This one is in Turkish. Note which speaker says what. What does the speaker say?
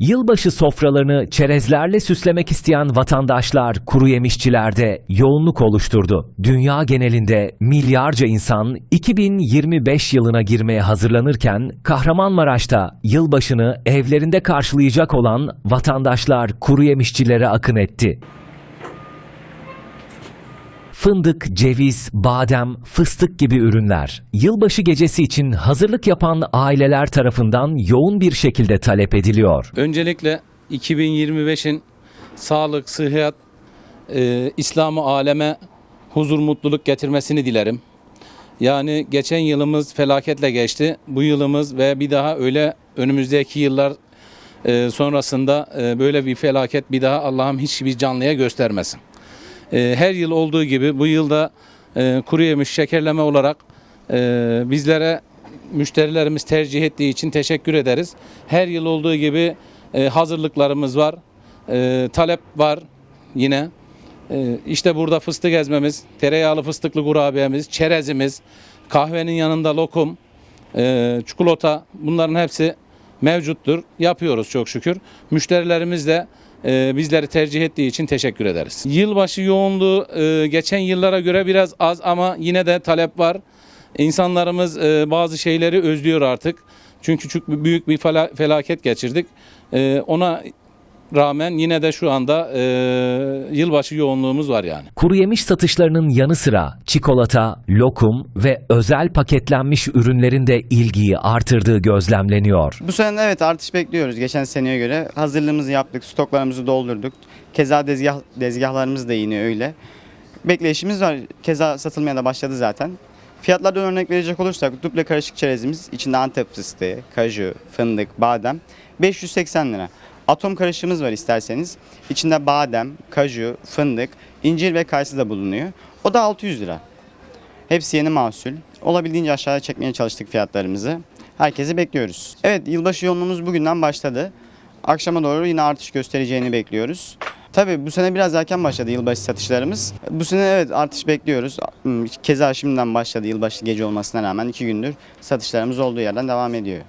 Speaker 1: Yılbaşı sofralarını çerezlerle süslemek isteyen vatandaşlar kuru yemişçilerde yoğunluk oluşturdu. Dünya genelinde milyarca insan 2025 yılına girmeye hazırlanırken Kahramanmaraş'ta yılbaşını evlerinde karşılayacak olan vatandaşlar kuru yemişçilere akın etti. Fındık, ceviz, badem, fıstık gibi ürünler yılbaşı gecesi için hazırlık yapan aileler tarafından yoğun bir şekilde talep ediliyor.
Speaker 2: Öncelikle 2025'in sağlık, sıhhat, e, İslam'ı aleme huzur, mutluluk getirmesini dilerim. Yani geçen yılımız felaketle geçti. Bu yılımız ve bir daha öyle önümüzdeki yıllar e, sonrasında e, böyle bir felaket bir daha Allah'ım hiçbir canlıya göstermesin. E, her yıl olduğu gibi bu yılda e, kuru yemiş şekerleme olarak e, bizlere müşterilerimiz tercih ettiği için teşekkür ederiz. Her yıl olduğu gibi e, hazırlıklarımız var, e, talep var yine. E, işte burada fıstık ezmemiz, tereyağlı fıstıklı kurabiyemiz, çerezimiz, kahvenin yanında lokum, çikolata bunların hepsi mevcuttur. Yapıyoruz çok şükür. Müşterilerimiz de e, bizleri tercih ettiği için teşekkür ederiz. Yılbaşı yoğunluğu e, geçen yıllara göre biraz az ama yine de talep var. İnsanlarımız e, bazı şeyleri özlüyor artık. Çünkü çok büyük bir fela- felaket geçirdik. E, ona rağmen yine de şu anda e, yılbaşı yoğunluğumuz var yani.
Speaker 1: Kuru yemiş satışlarının yanı sıra çikolata, lokum ve özel paketlenmiş ürünlerin de ilgiyi artırdığı gözlemleniyor.
Speaker 3: Bu sene evet artış bekliyoruz geçen seneye göre. Hazırlığımızı yaptık, stoklarımızı doldurduk. Keza dezgah, dezgahlarımız da yine öyle. Bekleyişimiz var. Keza satılmaya da başladı zaten. Fiyatlardan örnek verecek olursak duble karışık çerezimiz içinde antep fıstığı, kaju, fındık, badem 580 lira. Atom karışığımız var isterseniz. İçinde badem, kaju, fındık, incir ve kayısı da bulunuyor. O da 600 lira. Hepsi yeni mahsul. Olabildiğince aşağıya çekmeye çalıştık fiyatlarımızı. Herkesi bekliyoruz. Evet yılbaşı yoğunluğumuz bugünden başladı. Akşama doğru yine artış göstereceğini bekliyoruz. Tabii bu sene biraz erken başladı yılbaşı satışlarımız. Bu sene evet artış bekliyoruz. Hmm, Keza şimdiden başladı yılbaşı gece olmasına rağmen iki gündür satışlarımız olduğu yerden devam ediyor.